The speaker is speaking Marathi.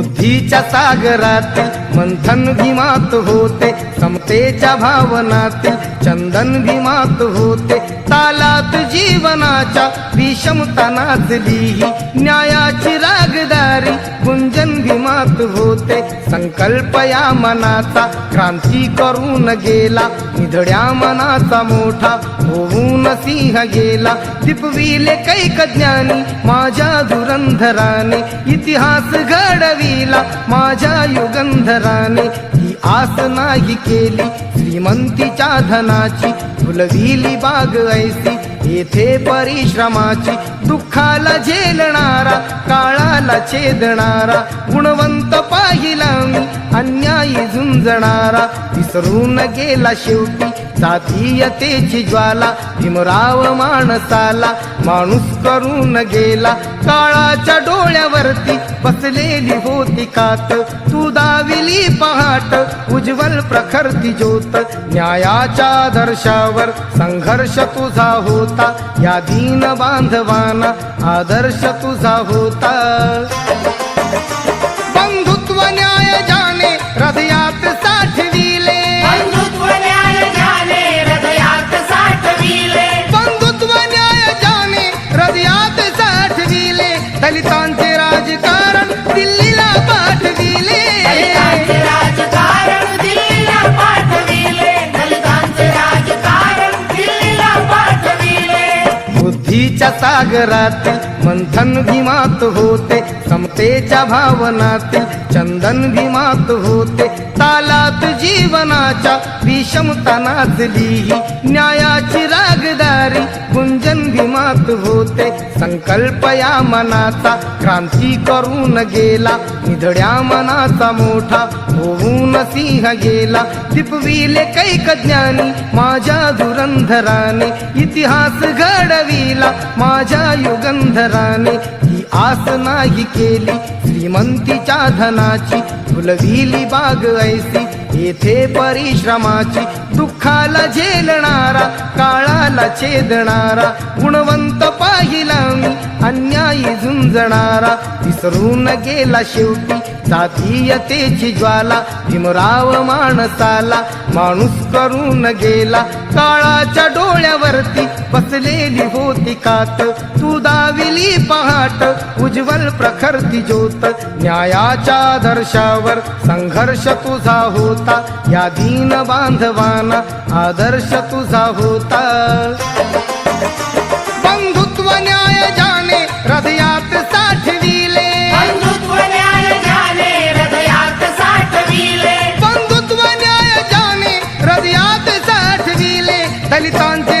बुद्धीच्या सागरात मंथन भीमात होते समतेच्या भावनात चंदन भीमात होते. तालात जीवनाच्या विषमता नाचली न्यायाची रागदा मात होते. संकल्प या मनाचा क्रांती करून गेला. निधड्या मनाचा मोठा होऊन सिंह गेला. दिपविले कैक ज्ञानी माझ्या धुरंधराने इतिहास घडविला. माझ्या युगंधराने ही आस नाही केली. श्रीमंतीच्या धनाची फुलविली बाग ऐसी येथे परिश्रमाची दुःखाला झेलणारा काळाला छेदणारा गुणवंत पाहिला मी अन्यायी झुंजणारा विसरून गेला शेवटी जातीयतेची ज्वाला भीमराव माणसाला माणूस करून गेला काळाच्या डोळ्यावरती बसलेली होती कात तू दाविली पहाट उज्ज्वल प्रखरती ज्योत न्यायाच्या दर्शावर संघर्ष तुझा होता या दीन बांधवाना आदर्श तुझा होता. बंधुत्व न्याय जाणे हृदयात साठविले. बंधुत्व न्याय जाने हृदयात साठविले. बंधुत्व न्याय जाणे हृदयात साठविले. दलितांचे सागरातील मंथन भीमात होते समतेच्या भावनातील चंदन भीमात होते. तालात जीवनाच्या विषमता नाचली न्यायाची रागदारी कुंज भीमात होते. संकल्प या मनाचा क्रांती करून गेला. निधड्या मनाचा मोठा होऊन सिंह गेला. दिपविले कैक ज्ञानी माझ्या धुरंधराने इतिहास घडविला. माझ्या युगंधराने ही आस नाही केली. श्रीमंतीच्या धनाची फुलविली बाग ऐसी. येथे परिश्रमाची दुःखाला झेलणारा छेदणारा गुणवंत पाहिला मी अन्यायी झुंजणारा विसरून गेला शेवटी. जातीयतेची ज्वाला भीमराव माणसाला. माणूस करून गेला काळाच्या डोळ्यावरती. बसलेली होती कात तू दाविली पहाट. उज्ज्वल प्रखरती ज्योत न्यायाच्या आदर्शावर संघर्ष तुझा होता. या दीन बांधवाना आदर्श तुझा होता. ಬಲಿತಾಂತೆ